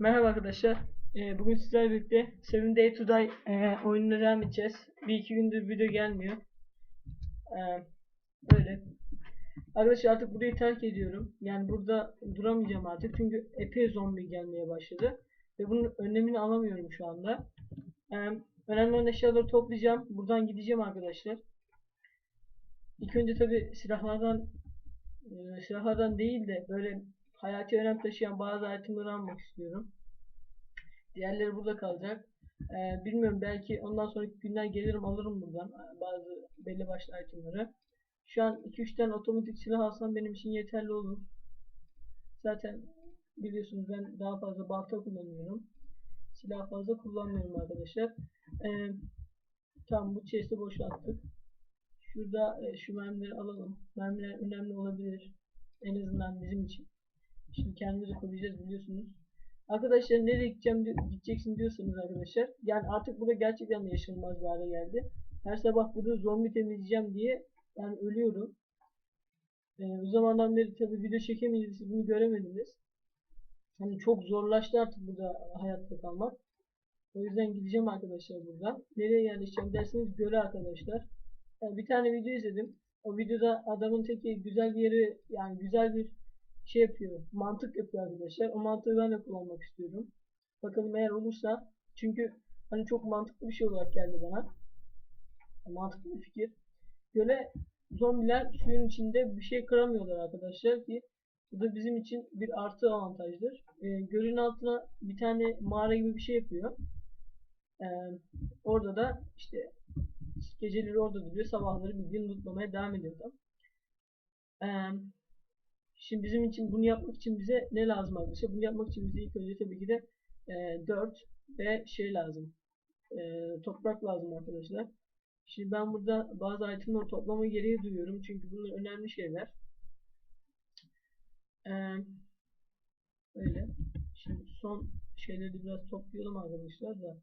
Merhaba arkadaşlar. Ee, bugün sizlerle birlikte Seven Day to Die e, oyununa devam edeceğiz. Bir iki gündür video gelmiyor. Ee, böyle. Arkadaşlar artık burayı terk ediyorum. Yani burada duramayacağım artık. Çünkü epey zombi gelmeye başladı. Ve bunun önlemini alamıyorum şu anda. Ee, önemli olan eşyaları toplayacağım. Buradan gideceğim arkadaşlar. İlk önce tabi silahlardan e, silahlardan değil de böyle hayati önem taşıyan bazı itemleri almak istiyorum. Diğerleri burada kalacak. Ee, bilmiyorum belki ondan sonraki günler gelirim alırım buradan e, bazı belli başlı itemleri. Şu an 2-3 tane otomatik silah alsam benim için yeterli olur. Zaten biliyorsunuz ben daha fazla balta kullanıyorum. Silah fazla kullanmıyorum arkadaşlar. Ee, tamam bu chest'i boşalttık. Şurada e, şu mermileri alalım. Mermiler önemli olabilir. En azından bizim için. Şimdi kendimizi koruyacağız biliyorsunuz. Arkadaşlar nereye gideceğim gideceksin diyorsanız arkadaşlar. Yani artık burada gerçekten de yaşanılmaz bir hale geldi. Her sabah burada zombi temizleyeceğim diye ben ölüyorum. Ee, o zamandan beri tabi video çekemeyiz siz bunu göremediniz. Hani çok zorlaştı artık burada hayatta kalmak. O yüzden gideceğim arkadaşlar buradan. Nereye yerleşeceğim derseniz göle arkadaşlar. Yani bir tane video izledim. O videoda adamın teki güzel bir yeri yani güzel bir şey yapıyor. Mantık yapıyor arkadaşlar. O mantığı ben de kullanmak istiyorum. Bakalım eğer olursa. Çünkü hani çok mantıklı bir şey olarak geldi bana. Mantıklı bir fikir. Göle zombiler suyun içinde bir şey kıramıyorlar arkadaşlar ki bu da bizim için bir artı avantajdır. Ee, gölün altına bir tane mağara gibi bir şey yapıyor. Ee, orada da işte geceleri orada duruyor. Sabahları bildiğin lootlamaya devam ediyor. Ee, Şimdi bizim için bunu yapmak için bize ne lazım arkadaşlar? Bunu yapmak için bize ilk önce tabii ki de e, 4 ve şey lazım. E, toprak lazım arkadaşlar. Şimdi ben burada bazı itemleri toplama gereği duyuyorum. Çünkü bunlar önemli şeyler. E, öyle. Şimdi son şeyleri biraz toplayalım arkadaşlar da.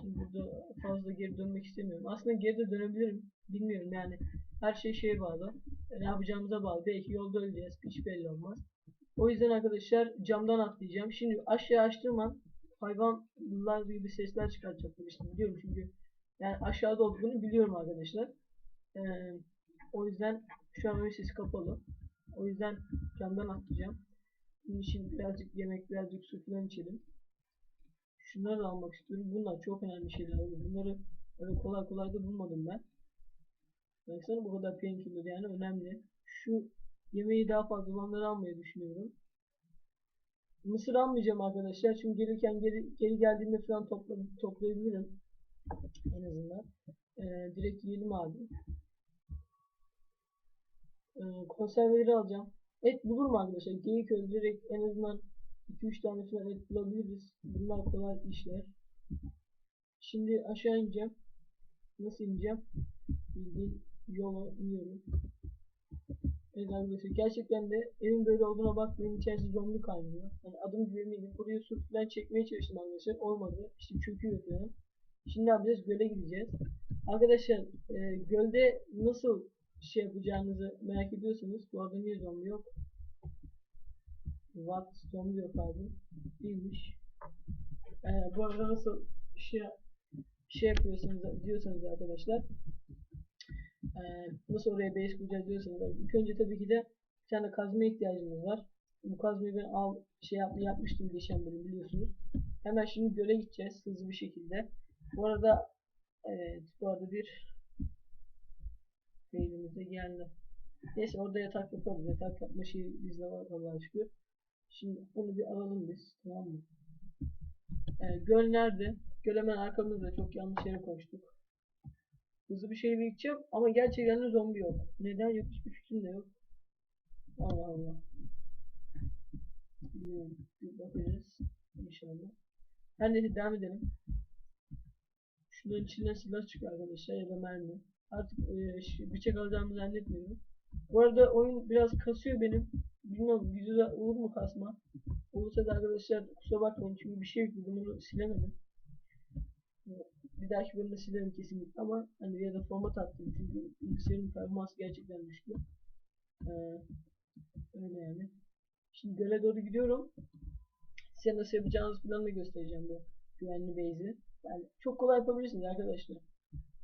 Şimdi burada fazla geri dönmek istemiyorum. Aslında geri de dönebilirim. Bilmiyorum yani. Her şey şeye bağlı. Ne yapacağımıza bağlı. Belki yolda öleceğiz. Hiç belli olmaz. O yüzden arkadaşlar camdan atlayacağım. Şimdi aşağı açtırmam hayvanlar gibi sesler çıkartacak demiştim. Biliyorum çünkü yani aşağıda olduğunu biliyorum arkadaşlar. Ee, o yüzden şu an sesi kapalı. O yüzden camdan atlayacağım. Bunun için birazcık yemek, birazcık su falan içelim. Şunları da almak istiyorum. Bunlar çok önemli şeyler. Bunları öyle kolay kolay da bulmadım ben. Baksana bu kadar painkiller yani önemli. Şu yemeği daha fazla olanları almayı düşünüyorum. Mısır almayacağım arkadaşlar. Çünkü gelirken geri, geri geldiğimde falan topla, toplayabilirim. En azından. Ee, direkt yiyelim abi. Ee, konserveleri alacağım. Et bulur mu arkadaşlar? Geyik öldürerek en azından 2-3 tane falan et bulabiliriz. Bunlar kolay işler. Şimdi aşağı ineceğim. Nasıl ineceğim? Bildiğin yola iniyorum. Evet arkadaşlar gerçekten de evin böyle olduğuna bakmayın içerisi zombi kaynıyor. Yani adım gibi eminim. Buraya su falan çekmeye çalıştım arkadaşlar. Olmadı. İşte çöküyor falan. Şimdi ne yapacağız? Göle gideceğiz. Arkadaşlar e, gölde nasıl şey yapacağınızı merak ediyorsanız bu arada niye zombi yok? What? Zombi yok abi. Değilmiş. E, bu arada nasıl şey şey yapıyorsanız diyorsanız arkadaşlar nasıl oraya base kuracağız diyorsanız ilk önce tabii ki de bir tane kazma ihtiyacımız var. Bu kazmayı ben al şey yap, yapmıştım geçen bölüm biliyorsunuz. Hemen şimdi göle gideceğiz hızlı bir şekilde. Bu arada evet bu arada bir beynimize geldi. Neyse orada yatak yapalım. Yatak yapma şeyi bizde var Allah'a şükür. Şimdi onu bir alalım biz tamam mı? Ee, göl nerede? Göl hemen arkamızda çok yanlış yere koştuk. Hızlı bir şey gideceğim ama gerçekten de zombi yok. Neden yok hiçbir fikrim de yok. Allah Allah. Bir bakacağız. İnşallah. Her neyse devam edelim. Şunların içinden silah çıkıyor arkadaşlar ya da mermi. Artık e, bıçak alacağımı zannetmiyorum. Bu arada oyun biraz kasıyor benim. Bilmiyorum videoda olur mu kasma. Olursa da arkadaşlar kusura bakmayın çünkü bir şey yükledim onu silemedim bir dahaki bölümde silerim kesinlikle ama hani ya da format attım çünkü bilgisayarın performansı gerçekten düştü. Ee, öyle yani. Şimdi göle doğru gidiyorum. size nasıl yapacağınızı falan da göstereceğim bu güvenli base'i. Yani çok kolay yapabilirsiniz arkadaşlar.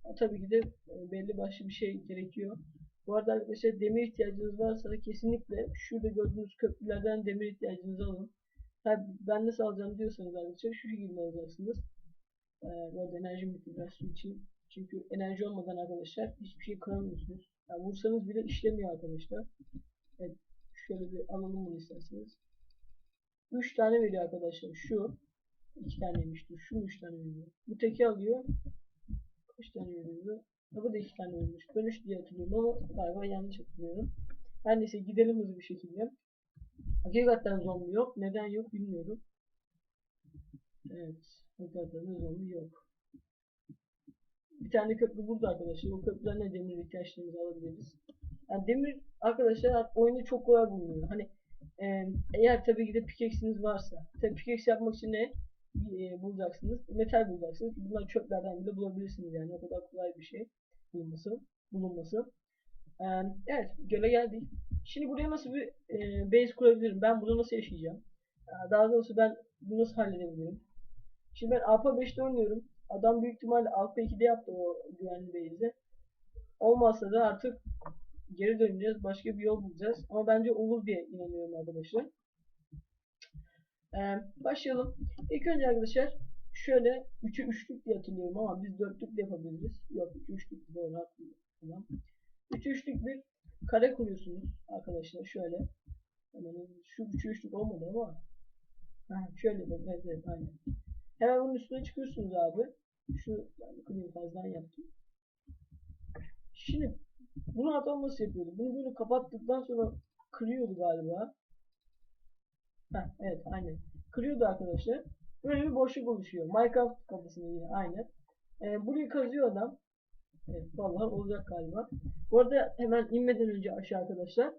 Ha, tabii ki de e, belli başlı bir şey gerekiyor. Bu arada arkadaşlar demir ihtiyacınız varsa kesinlikle şurada gördüğünüz köprülerden demir ihtiyacınızı alın. Ben nasıl alacağım diyorsanız arkadaşlar şu şekilde alacaksınız. Enerjim bitti biraz su içeyim. Çünkü enerji olmadan arkadaşlar hiçbir şey kıramıyorsunuz. Yani vursanız bile işlemiyor arkadaşlar. Evet, şöyle bir alalım bunu isterseniz. 3 tane veriyor arkadaşlar. Şu 2 taneymişti. Şu 3 tane veriyor. Bu teki alıyor. Kaç tane veriyordu? Ha, bu da 2 tane vermiş. Ben 3 diye hatırlıyorum ama galiba yanlış hatırlıyorum. Her neyse gidelim hızlı bir şekilde. Hakikaten zombi yok. Neden yok bilmiyorum. Evet. De zombi yok. Bir tane köprü burada arkadaşlar. O köprüden de demir ihtiyaçlarımızı alabiliriz. Yani demir arkadaşlar oyunda çok kolay bulunuyor. Hani e, eğer tabii ki de pickaxe'iniz varsa. Tabii pickaxe yapmak için ne e, bulacaksınız? Metal bulacaksınız. Bunları çöplerden bile bulabilirsiniz yani. O kadar kolay bir şey bulunması. bulunması. E, evet göle geldik. Şimdi buraya nasıl bir e, base kurabilirim? Ben burada nasıl yaşayacağım? Daha doğrusu ben bunu nasıl halledebilirim? Şimdi ben APA 5'te oynuyorum. Adam büyük ihtimalle Alpha 2'de yaptı o güvenli base'i. Olmazsa da artık geri döneceğiz. Başka bir yol bulacağız. Ama bence olur diye inanıyorum arkadaşlar. Ee, başlayalım. İlk önce arkadaşlar şöyle 3'ü 3'lük diye hatırlıyorum ama biz 4'lük de yapabiliriz. Yok 3'ü 3'lük doğru hatırlıyorum. Tamam. 3'ü 3'lük bir kare kuruyorsunuz arkadaşlar şöyle. Hemen şu 3'ü 3'lük olmadı ama ha, şöyle bak evet, evet aynen. Hemen bunun üstüne çıkıyorsunuz abi. Şu ben fazladan yaptım. Şimdi bunu adam nasıl yapıyordu? Bunu böyle kapattıktan sonra kırıyordu galiba. Heh, evet aynen. Kırıyordu arkadaşlar. Böyle bir boşluk oluşuyor. Minecraft kafasında yine aynı. Ee, burayı kazıyor adam. Evet vallahi olacak galiba. Bu arada hemen inmeden önce aşağı arkadaşlar.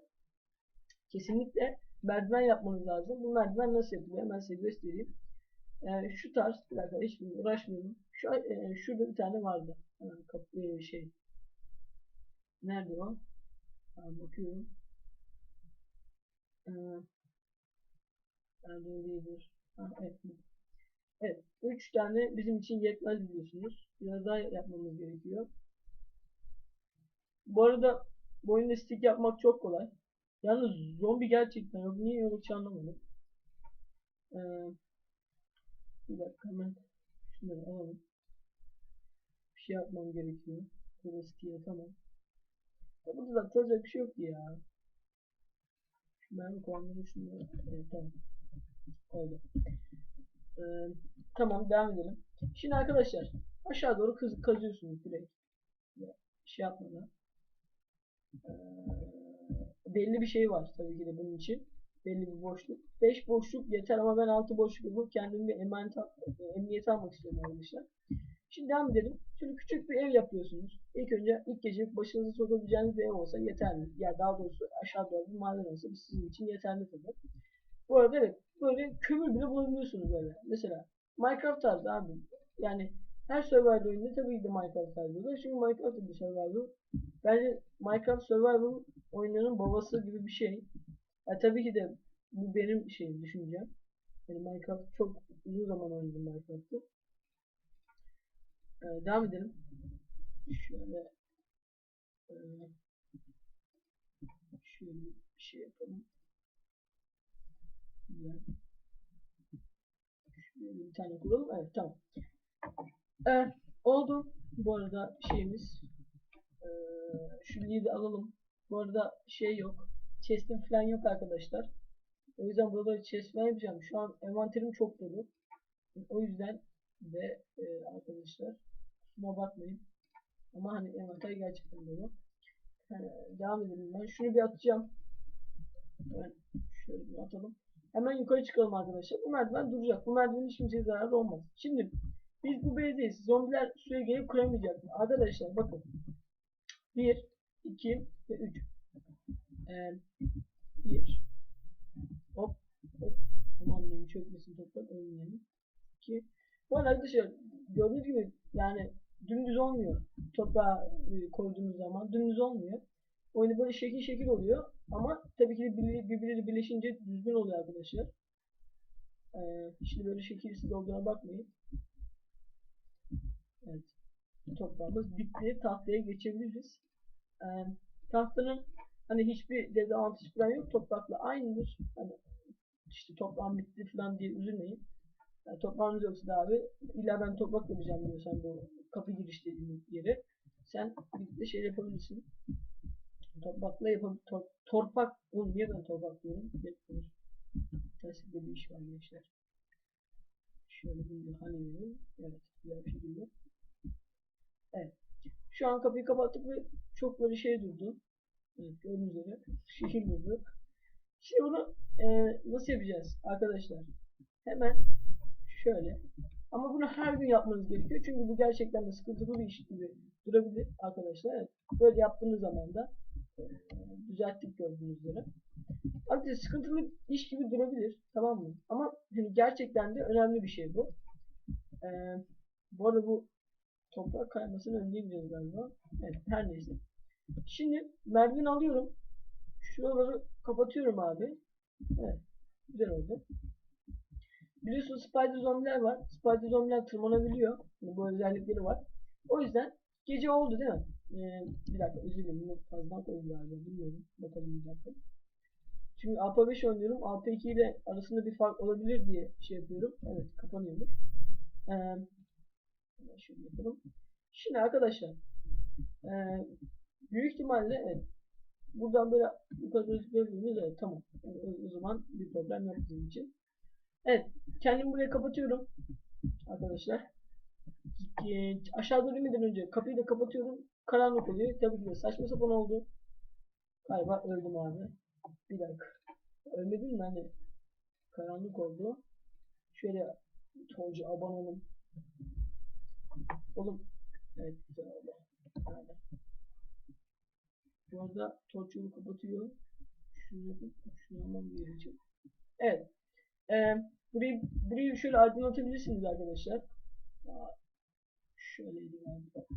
Kesinlikle merdiven yapmanız lazım. Bu merdiven nasıl yapılıyor? Hemen size göstereyim. Ee, şu tarz bir dakika hiç uğraşmıyorum. Şu, e, şurada bir tane vardı. Hemen kapı, e, şey. Nerede o? Ha, bakıyorum. Ee, nerede değildir. Ha, evet. Evet. Üç tane bizim için yetmez biliyorsunuz. Biraz daha yapmamız gerekiyor. Bu arada bu oyunda stick yapmak çok kolay. Yalnız zombi gerçekten yok. Niye yok hiç anlamadım. Ee, bir dakika hemen şunları alalım. Bir şey yapmam gerekiyor. Burası diye tamam. Ya burada da atılacak bir şey yok ya. Şu mermi kovanları şunları. Evet tamam. Oldu. Ee, tamam devam edelim. Şimdi arkadaşlar aşağı doğru kaz kazıyorsunuz direkt. Şey yapmadan. Ee, belli bir şey var tabii ki de bunun için. Belli bir boşluk. 5 boşluk yeter ama ben 6 boşluk yapıp kendimi bir emanet, emniyet almak istiyorum arkadaşlar. Şimdi devam edelim. Şöyle küçük bir ev yapıyorsunuz. İlk önce ilk gece başınızı sokabileceğiniz bir ev olsa yeterli. Ya daha doğrusu aşağı doğru bir maden olsa sizin için yeterli tabii. Bu arada evet böyle kömür bile bulabiliyorsunuz böyle. Mesela Minecraft tarzı abi. Yani her survival oyunda tabii ki de Minecraft tarzı olur. Çünkü Minecraft bir survival. Bence Minecraft survival oyunların babası gibi bir şey. Ya tabii ki de bu benim şeyim, düşüncem. Yani Minecraft çok uzun zaman oynadım Minecraft'ı. Ee, devam edelim. Şöyle e, şöyle bir şey yapalım. Şöyle bir tane kuralım. Evet tamam. Evet oldu. Bu arada şeyimiz ee, şu lead'i alalım. Bu arada şey yok. Chest'im falan yok arkadaşlar. O yüzden burada chest falan yapacağım. Şu an envanterim çok dolu. O yüzden de e, arkadaşlar kusura bakmayın. Ama hani envanter gerçekten dolu. Yani, devam edelim ben. Şunu bir atacağım. Ben şöyle bir atalım. Hemen yukarı çıkalım arkadaşlar. Bu merdiven duracak. Bu merdivenin hiç kimseye zararı olmaz. Şimdi biz bu base'deyiz. Zombiler suya gelip kıramayacak. Arkadaşlar bakın. 1, 2 ve 3. Ee, 1 Hop hop. Aman diyeyim çökmesin toprak ölmeyelim. 2 Bu arada arkadaşlar gördüğünüz gibi yani dümdüz olmuyor. Toprağa e, koyduğumuz zaman dümdüz olmuyor. Oyunu böyle şekil şekil oluyor. Ama tabii ki birbirleri birleşince düzgün oluyor arkadaşlar. Ee, şimdi böyle şekilsiz olduğuna bakmayın. Evet. Toprağımız bitti. Tahtaya geçebiliriz. Ee, tahtanın hani hiçbir dezavantajı falan yok. Toprakla aynıdır. Hani işte toprağım bitti falan diye üzülmeyin. Yani toprağınız yoksa da abi illa ben toprak yapacağım diyorsan bu kapı giriş dediğimiz yeri sen birlikte şey yapabilirsin. Toprakla yapabilir. Tor torpak. Oğlum niye ben torpak diyorum? Yapıyoruz. Terslikte bir iş var gençler. Şöyle bunu halledelim. Evet. Bir şekilde. Evet. Şu an kapıyı kapattık ve çok böyle şey durdu. Evet gördüğünüz üzere. Şekil durdu. Şimdi bunu e, nasıl yapacağız arkadaşlar? Hemen şöyle. Ama bunu her gün yapmanız gerekiyor. Çünkü bu gerçekten de sıkıntılı bir iş gibi durabilir arkadaşlar. Evet. Böyle yaptığınız zaman da e, düzelttik gördüğünüz üzere. Arkadaşlar sıkıntılı iş gibi durabilir. Tamam mı? Ama hani gerçekten de önemli bir şey bu. E, bu arada bu toprak kaymasını önleyebiliriz galiba. Evet her neyse. Şimdi merdiven alıyorum. Şuraları kapatıyorum abi. Evet. Güzel oldu. Biliyorsunuz spider zombiler var. Spider zombiler tırmanabiliyor. Yani bu özellikleri var. O yüzden gece oldu değil mi? Ee, bir dakika özür dilerim. Bunu fazladan koydum galiba. Bilmiyorum. Bakalım bir dakika. Çünkü AP5 oynuyorum. AP2 ile arasında bir fark olabilir diye şey yapıyorum. Evet kapanıyormuş. Ee, şöyle yapalım. Şimdi arkadaşlar e, büyük ihtimalle evet, buradan böyle yukarı gözükebiliriz. Evet tamam. O, o zaman bir problem yok bizim için. Evet. Kendimi buraya kapatıyorum. Arkadaşlar. E, aşağı doğru inmeden önce kapıyı da kapatıyorum. Karanlık oluyor. Tabii ki de saçma sapan oldu. Galiba öldüm abi. Bir dakika. Ölmedim mi hani? Karanlık oldu. Şöyle Tolcu abanalım. Oğlum. Evet güzel oldu. Aynen. Bu arada torç kapatıyor. Şunu yapıp şunu almam gerekecek. Evet. Ee, burayı, burayı şöyle aydınlatabilirsiniz arkadaşlar.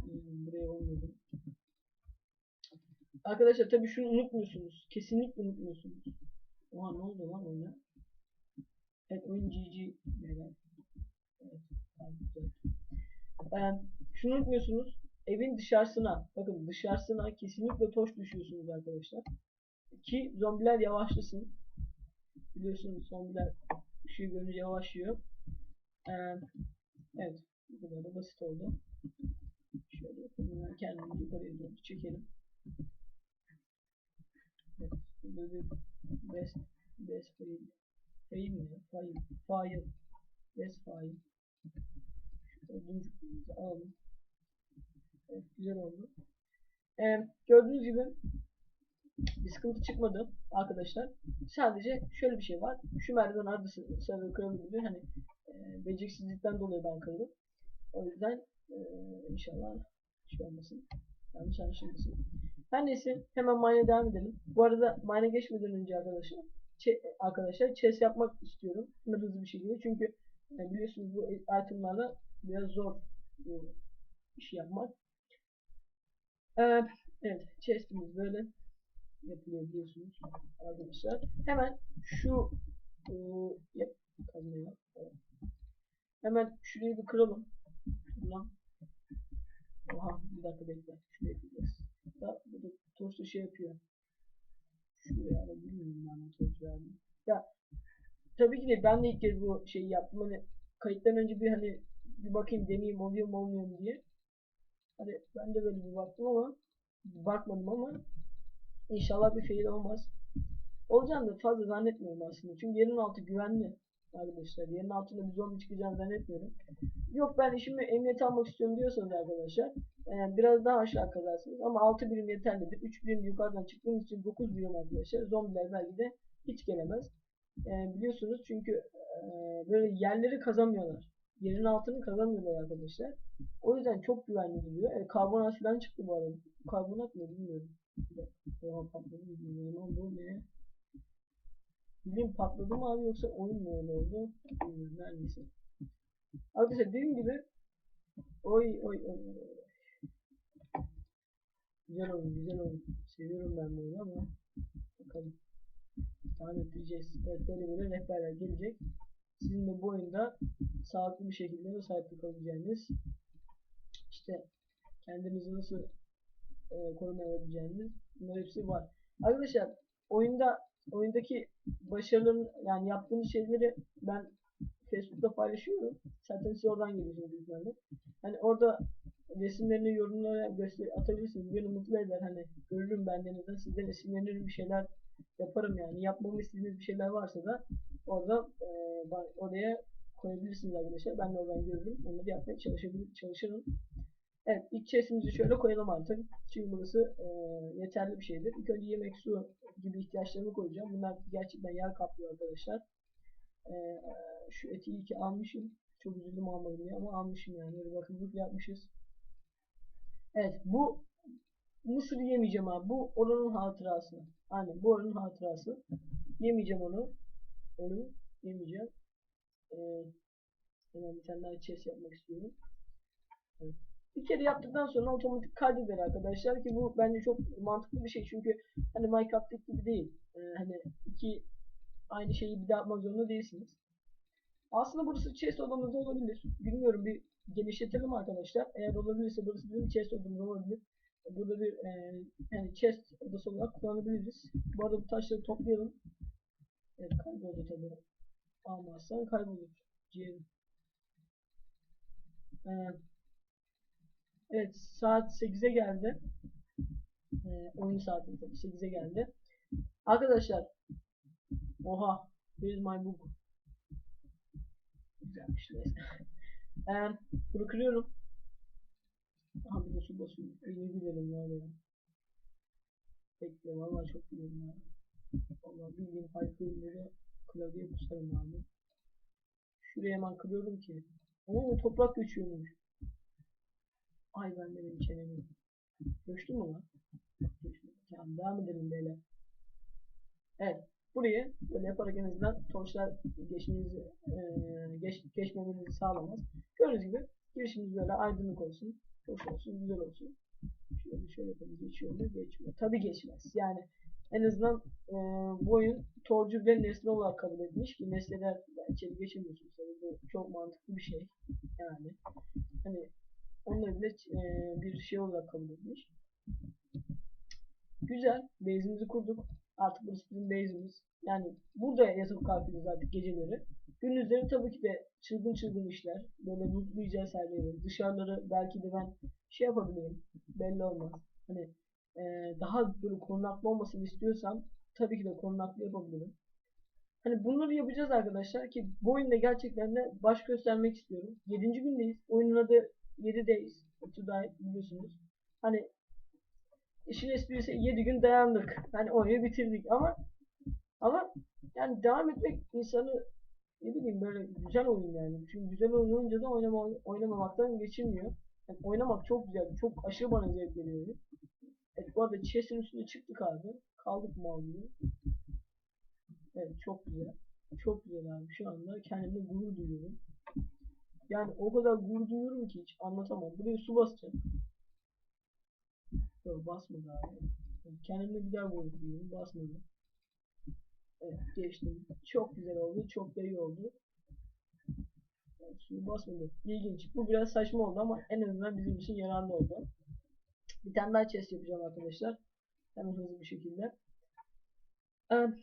Hmm, buraya olmadı. Arkadaşlar tabii şunu unutmuyorsunuz. Kesinlikle unutmuyorsunuz. Oha ne oldu lan oyuna? Evet oyun GG. Evet. Güzel. Ee, şunu unutmuyorsunuz. Evin dışarısına, bakın dışarısına kesinlikle toş düşüyorsunuz arkadaşlar. Ki zombiler yavaşlasın. Biliyorsunuz zombiler ışığı görünce yavaşlıyor. Ee, evet. Bu kadar da basit oldu. Şöyle yapalım. Kendimizi yukarıya doğru çekelim. Evet. Burada bir best best fail. Fail mi? Fail. Fail. Best fail. Ödünç alalım. Evet, güzel oldu. Ee, gördüğünüz gibi bir sıkıntı çıkmadı arkadaşlar. Sadece şöyle bir şey var. Şu merdiven ardısı sarı kırıldı. Hani e, beceriksizlikten dolayı ben kırdım. O yüzden e, inşallah şey olmasın. Yanlış anlaşılmasın. Her neyse hemen mine'e devam edelim. Bu arada mine'e geçmeden önce arkadaşlar arkadaşlar chest yapmak istiyorum. Hemen hızlı bir şekilde. Çünkü e, biliyorsunuz bu itemlarla biraz zor bu işi yapmak. Ee, evet chest'imiz böyle yapılıyor biliyorsunuz arkadaşlar. Hemen şu e. Hemen şurayı bir kıralım. Ulan. Oha bir dakika bekle. Şuraya yapacağız. Da burada tostu şey yapıyor. Şuraya alabilir miyim ben bu tostu? Ya tabii ki de ben de ilk kez bu şeyi yaptım. Hani kayıttan önce bir hani bir bakayım deneyeyim oluyor mu olmuyor mu diye. Hani ben de böyle bir baktım ama bakmadım ama inşallah bir fail olmaz. Olacağını da fazla zannetmiyorum aslında. Çünkü yerin altı güvenli arkadaşlar. Yerin altında bir zombi çıkacağını zannetmiyorum. Yok ben işimi emniyet almak istiyorum diyorsanız arkadaşlar yani biraz daha aşağı kazarsınız ama 6 birim yeterlidir. 3 birim yukarıdan çıktığımız için 9 birim arkadaşlar. Zombiler belki de hiç gelemez. Yani biliyorsunuz çünkü e, böyle yerleri kazamıyorlar. Yerin altını kazamıyorlar arkadaşlar. O yüzden çok güvenli duruyor. E, karbonat falan çıktı bu arada. Karbonat mı bilmiyorum. Oha patladı bilmiyorum. Bu ne? Bilim patladı mı abi yoksa oyun mu öyle oldu? Bilmiyorum her neyse. Arkadaşlar dediğim gibi oy oy oy. Güzel oyun güzel oyun. Seviyorum ben bunu ama bakalım. Devam ettireceğiz. Evet böyle böyle rehberler gelecek. Sizin de bu oyunda sağlıklı bir şekilde sahip kalabileceğiniz işte kendinizi nasıl e, korumaya alabileceğiniz bunlar hepsi var. Arkadaşlar oyunda oyundaki başarıların yani yaptığınız şeyleri ben Facebook'ta paylaşıyorum. Zaten siz oradan geliyorsunuz ihtimalle. Hani orada resimlerini yorumlara göster atabilirsiniz. Beni mutlu eder. Hani görürüm ben de neden sizden esinlenirim bir şeyler yaparım yani. Yapmamı istediğiniz bir şeyler varsa da orada e, oraya koyabilirsiniz arkadaşlar. Ben de oradan görürüm. Onları yapmaya çalışabilir, çalışırım. Evet ilk chestimizi şöyle koyalım artık. Çünkü burası e, yeterli bir şeydir. İlk önce yemek, su gibi ihtiyaçlarımı koyacağım. Bunlar gerçekten yer kaplıyor arkadaşlar. E, şu eti iyi ki almışım. Çok üzüldüm almadım diye ama almışım yani. Böyle bakımlık yapmışız. Evet bu mısır yemeyeceğim abi. Bu oranın hatırası. Aynen bu oranın hatırası. Yemeyeceğim onu. Onu yemeyeceğim. Ee, hemen bir tane daha chest yapmak istiyorum. Evet. Bir kere yaptıktan sonra otomatik kaydeder arkadaşlar ki bu bence çok mantıklı bir şey çünkü hani Minecraft'taki gibi değil. Ee, hani iki aynı şeyi bir daha yapmak zorunda değilsiniz. Aslında burası chest odamızda olabilir. Bilmiyorum bir genişletelim arkadaşlar. Eğer olabilirse burası bizim chest odamız olabilir. Burada bir e, yani chest odası olarak kullanabiliriz. Bu arada bu taşları toplayalım. Evet kayboldu tabii. Almazsan kaybolur. Ciğerim. Evet saat 8'e geldi. Ee, oyun saati tabii 8'e geldi. Arkadaşlar Oha. Here's my book. Güzelmiş. Ee, bunu kırıyorum. De su basıyorum. İyi bilirim var ya. Bekle valla çok biliyorum ya. Valla bildiğim harfleri klavyeye kusarım abi. Şuraya hemen kırıyorum ki. Oo toprak göçüyormuş. Ay ben benim çenemi. Göçtü mü lan? Tamam devam edelim beyler. Evet. Burayı böyle yaparak en azından torçlar geçmenizi, e, geç, geçmemenizi sağlamaz. Gördüğünüz gibi girişimiz böyle aydınlık olsun, hoş olsun, güzel olsun. Şöyle şöyle yapalım geçiyor mu? Geçmiyor. Tabi geçmez. Yani en azından e, bu oyun torcu ve nesne olarak kabul edilmiş ki nesneler içeri geçemiyorsunuz. Tabii bu çok mantıklı bir şey. Yani hani onları bile e, bir şey olarak kabul edilmiş. Güzel. Base'imizi kurduk. Artık burası bizim base'imiz. Yani burada yatıp kalkıyoruz artık geceleri. Gündüzleri tabii ki de çılgın çılgın işler. Böyle lootlayacağız her yeri. Dışarıları belki de ben şey yapabilirim. Belli olmaz. Hani e, daha böyle korunaklı olmasını istiyorsam tabii ki de korunaklı yapabilirim. Hani bunları yapacağız arkadaşlar ki bu oyunda gerçekten de baş göstermek istiyorum. 7. gündeyiz. Oyunun adı 7 Days. Today biliyorsunuz. Hani işin esprisi 7 gün dayandık. Hani oyunu bitirdik ama ama yani devam etmek insanı ne bileyim böyle güzel oyun yani. Çünkü güzel oyun olunca da oynama, oynamamaktan geçilmiyor. Yani oynamak çok güzel. Çok aşırı bana zevk veriyor. Evet bu arada chest'in üstüne çıktık abi. Kaldık mal. Evet çok güzel. Çok güzel abi. Şu anda kendimle gurur duyuyorum. Yani o kadar gurur duyuyorum ki hiç anlatamam. Buraya su basacağım. Yok basmadı abi. Kendimle bir daha gurur duyuyorum. Basmadı. Evet geçtim. Çok güzel oldu. Çok da iyi oldu. Evet, suyu basmadı. İlginç. Bu biraz saçma oldu ama en azından bizim için yararlı oldu. Bir tane daha chest yapacağım arkadaşlar. Hemen hızlı bir şekilde. Evet.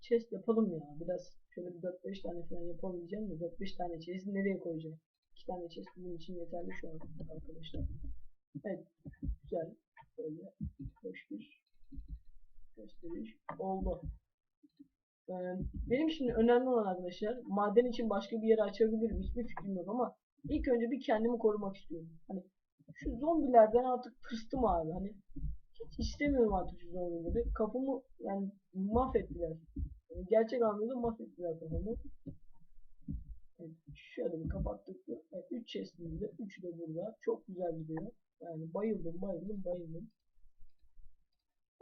Chest yapalım ya. Biraz şöyle bir 4-5 tane falan yapalım diyeceğim de 4-5 tane chest nereye koyacağım? 2 tane chest bizim için yeterli şu an arkadaşlar. Evet. Güzel. Böyle hoş bir gösteriş oldu. Ee, benim şimdi önemli olan arkadaşlar maden için başka bir yere açabilirim hiçbir fikrim yok ama ilk önce bir kendimi korumak istiyorum. Hani şu zombilerden artık tırstım abi hani hiç istemiyorum artık şu zombileri. Kafamı yani mahvettiler. Yani gerçek anlamda mahvettiler kafamı. Evet, şöyle bir kapattık. Evet, 3 chest'imizde 3 de burada. Çok güzel gidiyor. Yani bayıldım bayıldım bayıldım.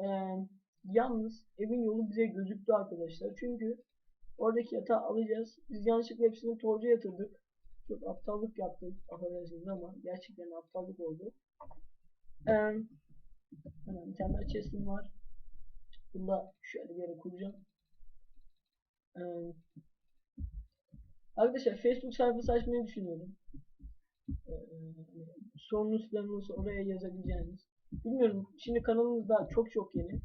Ee, Yalnız evin yolu bize gözüktü arkadaşlar. Çünkü oradaki yatağı alacağız. Biz yanlışlıkla hepsini torca yatırdık. Çok aptallık yaptık affedersiniz ama gerçekten aptallık oldu. Ee, hemen bir tane chest'im var. Bunu da şöyle bir yere kuracağım. Ee, Arkadaşlar Facebook sayfası açmayı düşünüyorum. Ee, sorunuz olursa oraya yazabileceğiniz. Bilmiyorum. Şimdi kanalımız daha çok çok yeni.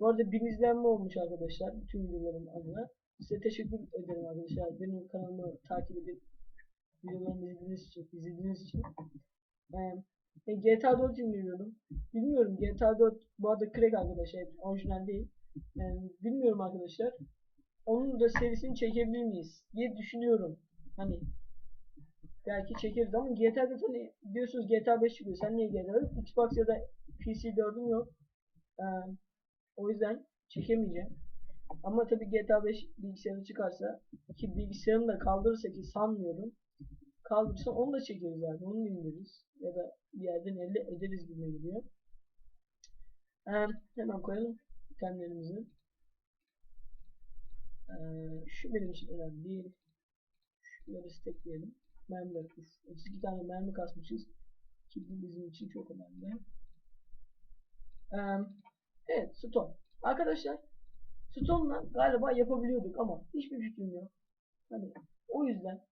Bu arada bin izlenme olmuş arkadaşlar. Bütün videolarım adına. Size teşekkür ederim arkadaşlar. Benim kanalımı takip edip videolarımı izlediğiniz için, izlediğiniz için. Ee, GTA 4 indiriyorum. Bilmiyorum GTA 4 bu arada crack arkadaşlar. Orijinal değil. Yani bilmiyorum arkadaşlar. Onun da serisini çekebilir miyiz diye düşünüyorum. Hani belki çekeriz ama GTA'da hani diyorsunuz GTA 5 çıkıyor. Sen niye GTA Xbox ya da PC 4'üm yok. Ee, o yüzden çekemeyeceğim. Ama tabi GTA 5 bilgisayarı çıkarsa ki bilgisayarını da kaldırırsa ki sanmıyorum. Kaldırırsa onu da çekeriz yani. Onu indiririz. Ya da bir yerden elde ederiz gibi geliyor. Ee, hemen koyalım itemlerimizi. Şu benim için önemli değil. Şunları stekleyelim. Mermiler. 32 tane mermi kasmışız. Ki bu bizim için çok önemli. Evet stone. Arkadaşlar stone'la galiba yapabiliyorduk ama hiçbir fikrim yok. Hani o yüzden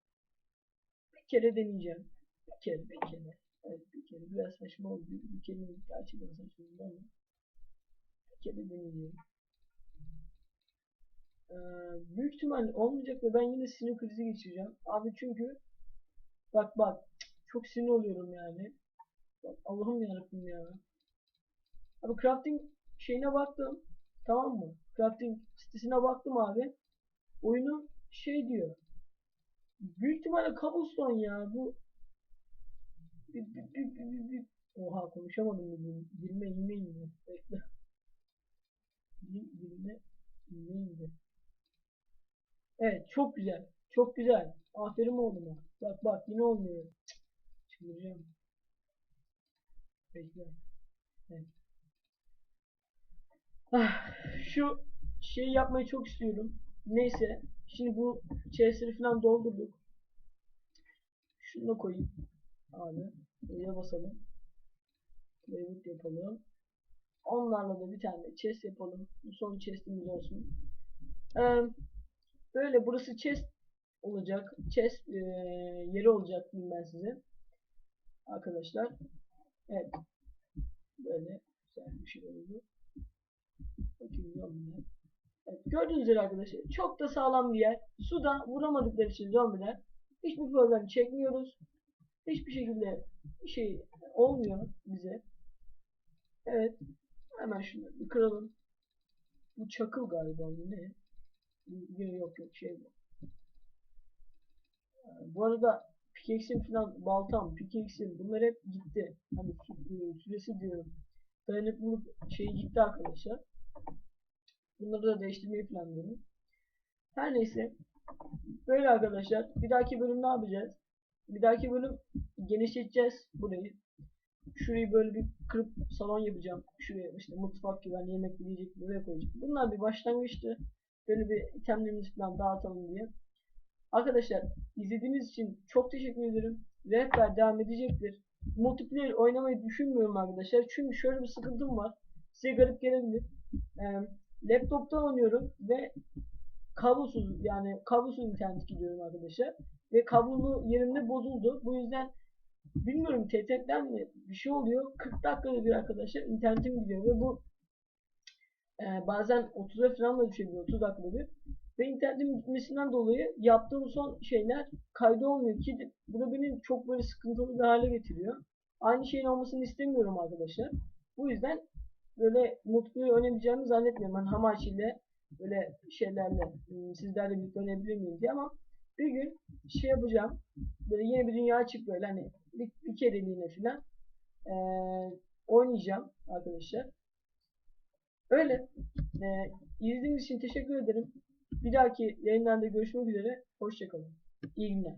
kere deneyeceğim. Bir kere, bir kere. Evet bir kere. Biraz saçma oldu. Bir kere gerçekten saçma bir kere deneyeceğim. Ee, büyük ihtimal olmayacak ve ben yine sinir krizi geçireceğim. Abi çünkü bak bak çok sinir oluyorum yani. Bak, Allah'ım yarabbim ya. Abi crafting şeyine baktım. Tamam mı? Crafting sitesine baktım abi. Oyunu şey diyor. Büyük ihtimalle cobblestone ya bu. Bir, bir, bir, bir, bir. Oha konuşamadım bugün. Dilime inme indi. Bekle. Dilime inme indi. Evet çok güzel. Çok güzel. Aferin oğluma. Bak bak yine olmuyor. Çıldıracağım. Bekle. Evet. Ah, şu şeyi yapmayı çok istiyorum. Neyse. Şimdi bu chestleri falan doldurduk. Şunu da koyayım. Abi. Buraya basalım. Playbook yapalım. Onlarla da bir tane chest yapalım. Bu son chestimiz olsun. Ee, böyle burası chest olacak. Chest e, yeri olacak diyeyim ben size. Arkadaşlar. Evet. Böyle güzel bir şey oldu. Bakayım Evet, gördüğünüz üzere arkadaşlar çok da sağlam bir yer. Suda vuramadıkları için zombiler hiçbir problem çekmiyoruz. Hiçbir şekilde bir şey olmuyor bize. Evet. Hemen şunları bir kıralım. Bu çakıl galiba bu ne? Yok yok şey bu. Bu arada pickaxe'im falan baltam, pickaxe'im bunlar hep gitti. Hani süresi diyorum. Dayanıklılık şeyi gitti arkadaşlar. Bunları da değiştirmeyi planlıyorum. Her neyse. Böyle arkadaşlar. Bir dahaki bölüm ne yapacağız? Bir dahaki bölüm genişleteceğiz burayı. Şurayı böyle bir kırıp salon yapacağım. Şuraya işte mutfak gibi hani yemek yiyecek buraya koyacağım. Bunlar bir başlangıçtı. Böyle bir itemlerimizi falan dağıtalım diye. Arkadaşlar izlediğiniz için çok teşekkür ederim. Rehber devam edecektir. Multiplayer oynamayı düşünmüyorum arkadaşlar. Çünkü şöyle bir sıkıntım var. Size garip gelebilir. Ee, laptoptan oynuyorum ve kablosuz yani kablosuz internet gidiyorum arkadaşlar. Ve kablolu yerinde bozuldu. Bu yüzden bilmiyorum TTF'den mi bir şey oluyor. 40 dakikada bir arkadaşlar internetim gidiyor ve bu e, bazen 30'a falan da düşebiliyor. 30 dakikada bir. Ve internetin gitmesinden dolayı yaptığım son şeyler kaydı olmuyor ki bu da beni çok böyle sıkıntılı bir hale getiriyor. Aynı şeyin olmasını istemiyorum arkadaşlar. Bu yüzden böyle mutluyu oynamayacağımı zannetmiyorum. Ben Hamachi ile böyle şeylerle ıı, sizlerle birlikte oynayabilir miyim diye ama bir gün şey yapacağım. Böyle yeni bir dünya açıp böyle hani bir, bir kereliğine falan ee, oynayacağım arkadaşlar. Öyle. Ee, izlediğiniz için teşekkür ederim. Bir dahaki yayınlarda görüşmek üzere. Hoşçakalın. İyi günler.